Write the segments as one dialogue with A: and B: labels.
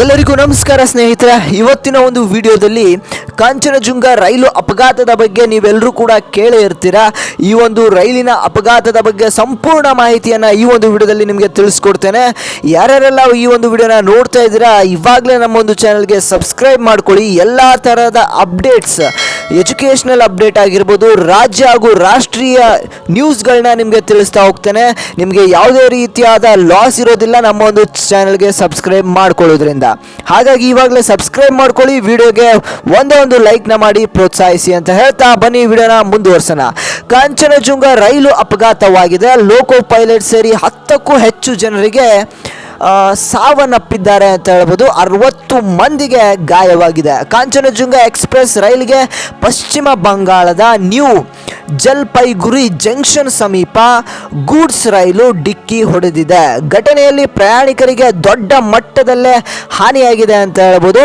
A: ಎಲ್ಲರಿಗೂ ನಮಸ್ಕಾರ, ಸ್ನೇಹಿತರೆ. ಇವತ್ತಿನ ಒಂದು ವಿಡಿಯೋದಲ್ಲಿ ಕಾಂಚನಜುಂಗ ರೈಲು ಅಪಘಾತದ ಬಗ್ಗೆ ನೀವೆಲ್ಲರೂ ಕೂಡ ಕೇಳೇ ಇರ್ತೀರಾ? ಈ ಒಂದು ರೈಲಿನ ಅಪಘಾತದ ಬಗ್ಗೆ ಸಂಪೂರ್ಣ ಮಾಹಿತಿಯನ್ನು ಈ ಒಂದು ವಿಡಿಯೋದಲ್ಲಿ ನಿಮಗೆ ತಿಳಿಸ್ಕೊಡ್ತೇನೆ. ಯಾರ್ಯಾರೆಲ್ಲ ಈ ಒಂದು ವಿಡಿಯೋನ ನೋಡ್ತಾ ಇದ್ದೀರಾ, ಇವಾಗಲೇ ನಮ್ಮ ಒಂದು ಚಾನಲ್ಗೆ ಸಬ್ಸ್ಕ್ರೈಬ್ ಮಾಡ್ಕೊಳ್ಳಿ. ಎಲ್ಲ ಥರದ ಅಪ್ಡೇಟ್ಸ್ ಎಜುಕೇಷನಲ್ ಅಪ್ಡೇಟ್ ಆಗಿರ್ಬೋದು, ರಾಜ್ಯ ಹಾಗೂ ರಾಷ್ಟ್ರೀಯ ನ್ಯೂಸ್ಗಳನ್ನ ನಿಮಗೆ ತಿಳಿಸ್ತಾ ಹೋಗ್ತೇನೆ. ನಿಮಗೆ ಯಾವುದೇ ರೀತಿಯಾದ ಲಾಸ್ ಇರೋದಿಲ್ಲ, ನಮ್ಮ ಒಂದು ಚಾನಲ್ಗೆ ಸಬ್ಸ್ಕ್ರೈಬ್ ಮಾಡ್ಕೊಳ್ಳೋದ್ರಿಂದ. ಹಾಗಾಗಿ ಇವಾಗಲೇ ಸಬ್ಸ್ಕ್ರೈಬ್ ಮಾಡ್ಕೊಳ್ಳಿ, ವಿಡಿಯೋಗೆ ಒಂದೇ ಒಂದು ಲೈಕ್ನ ಮಾಡಿ ಪ್ರೋತ್ಸಾಹಿಸಿ ಅಂತ ಹೇಳ್ತಾ ಬನ್ನಿ, ವಿಡಿಯೋನ ಮುಂದುವರ್ಸೋಣ. ಕಾಂಚನಜುಂಗ ರೈಲು ಅಪಘಾತವಾಗಿದೆ. ಲೋಕೋ ಪೈಲಟ್ ಸೇರಿ ಹತ್ತಕ್ಕೂ ಹೆಚ್ಚು ಜನರಿಗೆ ಸಾವನ್ನಪ್ಪಿದ್ದಾರೆ ಅಂತ ಹೇಳ್ಬೋದು. ಅರವತ್ತು ಮಂದಿಗೆ ಗಾಯವಾಗಿದೆ. ಕಾಂಚನಜುಂಗ ಎಕ್ಸ್ಪ್ರೆಸ್ ರೈಲಿಗೆ ಪಶ್ಚಿಮ ಬಂಗಾಳದ ನ್ಯೂ ಜಲ್ಪೈಗುರಿ ಜಂಕ್ಷನ್ ಸಮೀಪ ಗೂಡ್ಸ್ ರೈಲು ಡಿಕ್ಕಿ ಹೊಡೆದಿದೆ. ಘಟನೆಯಲ್ಲಿ ಪ್ರಯಾಣಿಕರಿಗೆ ದೊಡ್ಡ ಮಟ್ಟದಲ್ಲೇ ಹಾನಿಯಾಗಿದೆ ಅಂತ ಹೇಳ್ಬೋದು.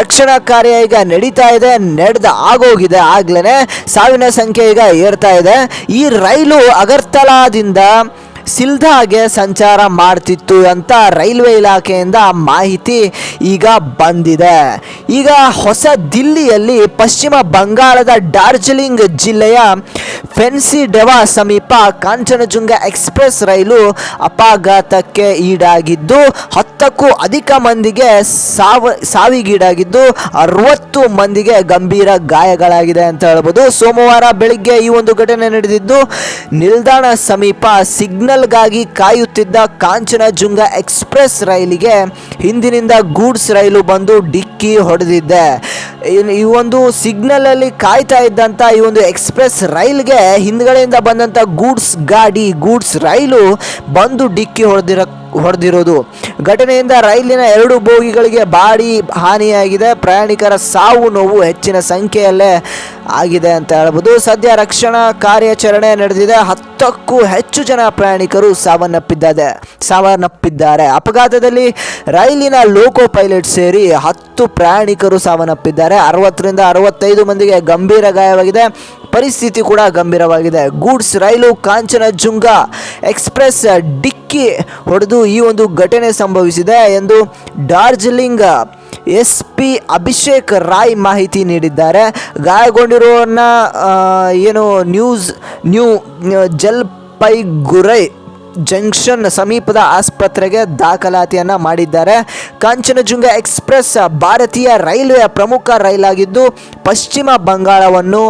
A: ರಕ್ಷಣಾ ಕಾರ್ಯ ಈಗ ನಡೀತಾ ಇದೆ. ನಡೆದ ಆಗೋಗಿದೆ. ಆಗ್ಲೇ ಸಾವಿನ ಸಂಖ್ಯೆ ಈಗ ಏರ್ತಾ ಇದೆ. ಈ ರೈಲು ಅಗರ್ತಲಾದಿಂದ ಸಿಲ್ದಾಗೆ ಸಂಚಾರ ಮಾಡ್ತಿತ್ತು ಅಂತ ರೈಲ್ವೆ ಇಲಾಖೆಯಿಂದ ಮಾಹಿತಿ ಈಗ ಬಂದಿದೆ. ಈಗ ಹೊಸ ದಿಲ್ಲಿಯಲ್ಲಿ ಪಶ್ಚಿಮ ಬಂಗಾಳದ ಡಾರ್ಜಿಲಿಂಗ್ ಜಿಲ್ಲೆಯ ಫೆನ್ಸಿ ಡೆವಾ ಸಮೀಪ ಕಾಂಚನಜುಂಗ ಎಕ್ಸ್ಪ್ರೆಸ್ ರೈಲು ಅಪಘಾತಕ್ಕೆ ಈಡಾಗಿದ್ದು, ಹತ್ತಕ್ಕೂ ಅಧಿಕ ಮಂದಿಗೆ ಸಾವ, ಸಾವಿಗೀಡಾಗಿದ್ದು, ಅರವತ್ತು ಮಂದಿಗೆ ಗಂಭೀರ ಗಾಯಗಳಾಗಿದೆ ಅಂತ ಹೇಳ್ಬೋದು. ಸೋಮವಾರ ಬೆಳಿಗ್ಗೆ ಈ ಒಂದು ಘಟನೆ ನಡೆದಿದ್ದು, ನಿಲ್ದಾಣ ಸಮೀಪ ಸಿಗ್ನಲ್ಗಾಗಿ ಕಾಯುತ್ತಿದ್ದ ಕಾಂಚನಜುಂಗ ಎಕ್ಸ್ಪ್ರೆಸ್ ರೈಲಿಗೆ ಹಿಂದಿನಿಂದ ಗೂಡ್ಸ್ ರೈಲು ಬಂದು ಡಿಕ್ಕಿ ಹೊಡೆದಿದ್ದೆ ಈ ಒಂದು ಸಿಗ್ನಲ್ ಅಲ್ಲಿ ಕಾಯ್ತಾ ಇದ್ದಂತ ಈ ಒಂದು ಎಕ್ಸ್ಪ್ರೆಸ್ ರೈಲ್ಗೆ ಹಿಂದ್ಗಡೆಯಿಂದ ಬಂದಂತ ಗೂಡ್ಸ್ ಗಾಡಿ, ಗೂಡ್ಸ್ ರೈಲು ಬಂದು ಡಿಕ್ಕಿ ಹೊಡೆದಿರ ಹೊಡೆದಿರೋದು. ಘಟನೆಯಿಂದ ರೈಲಿನ ಎರಡು ಬೋಗಿಗಳಿಗೆ ಬಾಡಿ ಹಾನಿಯಾಗಿದೆ. ಪ್ರಯಾಣಿಕರ ಸಾವು ನೋವು ಹೆಚ್ಚಿನ ಸಂಖ್ಯೆಯಲ್ಲೇ ಆಗಿದೆ ಅಂತ ಹೇಳ್ಬೋದು. ಸದ್ಯ ರಕ್ಷಣಾ ಕಾರ್ಯಾಚರಣೆ ನಡೆದಿದೆ. ಹತ್ತಕ್ಕೂ ಹೆಚ್ಚು ಜನ ಪ್ರಯಾಣಿಕರು ಸಾವನ್ನಪ್ಪಿದ್ದಾರೆ. ಸಾವನ್ನಪ್ಪಿದ್ದಾರೆ. ಅಪಘಾತದಲ್ಲಿ ರೈಲಿನ ಲೋಕೋ ಪೈಲಟ್ ಸೇರಿ ಹತ್ತು ಪ್ರಯಾಣಿಕರು ಸಾವನ್ನಪ್ಪಿದ್ದಾರೆ. ಅರವತ್ತರಿಂದ ಅರವತ್ತೈದು ಮಂದಿಗೆ ಗಂಭೀರ ಗಾಯವಾಗಿದೆ. ಪರಿಸ್ಥಿತಿ ಕೂಡ ಗಂಭೀರವಾಗಿದೆ. ಗೂಡ್ಸ್ ರೈಲು ಕಾಂಚನಜುಂಗ ಎಕ್ಸ್ಪ್ರೆಸ್ ಡಿಕ್ಕಿ ಹೊಡೆದು ಈ ಒಂದು ಘಟನೆ ಸಂಭವಿಸಿದೆ ಎಂದು ಡಾರ್ಜಿಲಿಂಗ್ ಎಸ್ ಪಿ ಅಭಿಷೇಕ್ ರಾಯ್ ಮಾಹಿತಿ ನೀಡಿದ್ದಾರೆ. ಗಾಯಗೊಂಡಿರುವ ಆ, ಏನು ನ್ಯೂಸ್ ನ್ಯೂ ಜಲ್ಪೈಗುರೈ ಜಂಕ್ಷನ್ ಸಮೀಪದ ಆಸ್ಪತ್ರೆಗೆ ದಾಖಲಾತಿಯನ್ನು ಮಾಡಿದ್ದಾರೆ. ಕಾಂಚನಜುಂಗ ಎಕ್ಸ್ಪ್ರೆಸ್ ಭಾರತೀಯ ರೈಲ್ವೆಯ ಪ್ರಮುಖ ರೈಲಾಗಿದ್ದು, ಪಶ್ಚಿಮ ಬಂಗಾಳವನ್ನು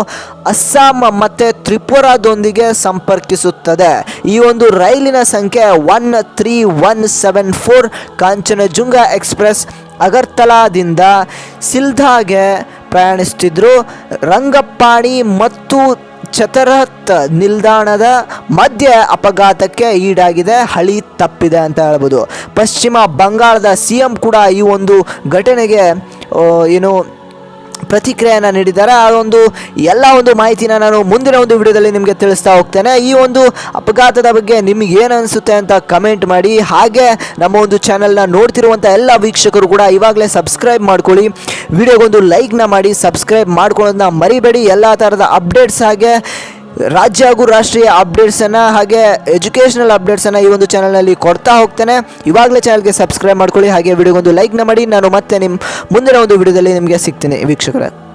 A: ಅಸ್ಸಾಂ ಮತ್ತು ತ್ರಿಪುರಾದೊಂದಿಗೆ ಸಂಪರ್ಕಿಸುತ್ತದೆ. ಈ ಒಂದು ರೈಲಿನ ಸಂಖ್ಯೆ one three one seven four Kanchenjunga express ಅಗರ್ತಲಾದಿಂದ ಸಿಲ್ದಾಗೆ ಪ್ರಯಾಣಿಸ್ತಿದ್ರು ರಂಗಪ್ಪಾಣಿ ಮತ್ತು ಚತರಹತ್ ನಿಲ್ದಾಣದ ಮಧ್ಯ ಅಪಘಾತಕ್ಕೆ ಈಡಾಗಿದೆ, ಹಳಿ ತಪ್ಪಿದೆ ಅಂತ ಹೇಳ್ಬೋದು. ಪಶ್ಚಿಮ ಬಂಗಾಳದ ಸಿ ಎಂ ಕೂಡ ಈ ಒಂದು ಘಟನೆಗೆ ಏನು ಪ್ರತಿಕ್ರಿಯೆಯನ್ನು ನೀಡಿದ್ದಾರೆ. ಆ ಒಂದು ಎಲ್ಲ ಒಂದು ಮಾಹಿತಿನ ನಾನು ಮುಂದಿನ ಒಂದು ವಿಡಿಯೋದಲ್ಲಿ ನಿಮಗೆ ತಿಳಿಸ್ತಾ ಹೋಗ್ತೇನೆ. ಈ ಒಂದು ಅಪಘಾತದ ಬಗ್ಗೆ ನಿಮಗೆ ಏನು ಅನಿಸುತ್ತೆ ಅಂತ ಕಮೆಂಟ್ ಮಾಡಿ. ಹಾಗೆ ನಮ್ಮ ಒಂದು ಚಾನಲ್ನ ನೋಡ್ತಿರುವಂಥ ಎಲ್ಲ ವೀಕ್ಷಕರು ಕೂಡ ಇವಾಗಲೇ ಸಬ್ಸ್ಕ್ರೈಬ್ ಮಾಡ್ಕೊಳ್ಳಿ. ವಿಡಿಯೋಗೊಂದು ಲೈಕ್ನ ಮಾಡಿ ಸಬ್ಸ್ಕ್ರೈಬ್ ಮಾಡ್ಕೊಳ್ಳೋದನ್ನ ಮರಿಬೇಡಿ. ಎಲ್ಲ ಥರದ ಅಪ್ಡೇಟ್ಸ್ ಹಾಗೆ ರಾಜ್ಯ ಹಾಗೂ ರಾಷ್ಟ್ರೀಯ ಅಪ್ಡೇಟ್ಸನ್ನು ಹಾಗೆ ಎಜುಕೇಷನಲ್ ಅಪ್ಡೇಟ್ಸನ್ನು ಈ ಒಂದು ಚಾನಲ್ನಲ್ಲಿ ಕೊಡ್ತಾ ಹೋಗ್ತೇನೆ. ಇವಾಗಲೇ ಚಾನಲ್ಗೆ ಸಬ್ಸ್ಕ್ರೈಬ್ ಮಾಡ್ಕೊಳ್ಳಿ. ಹಾಗೆ ವಿಡಿಯೋಗೊಂದು ಲೈಕ್ನ ಮಾಡಿ. ನಾನು ಮತ್ತೆ ನಿಮ್ಮ ಮುಂದಿನ ಒಂದು ವಿಡಿಯೋದಲ್ಲಿ ನಿಮಗೆ ಸಿಗ್ತೀನಿ. ವೀಕ್ಷಕರೇ.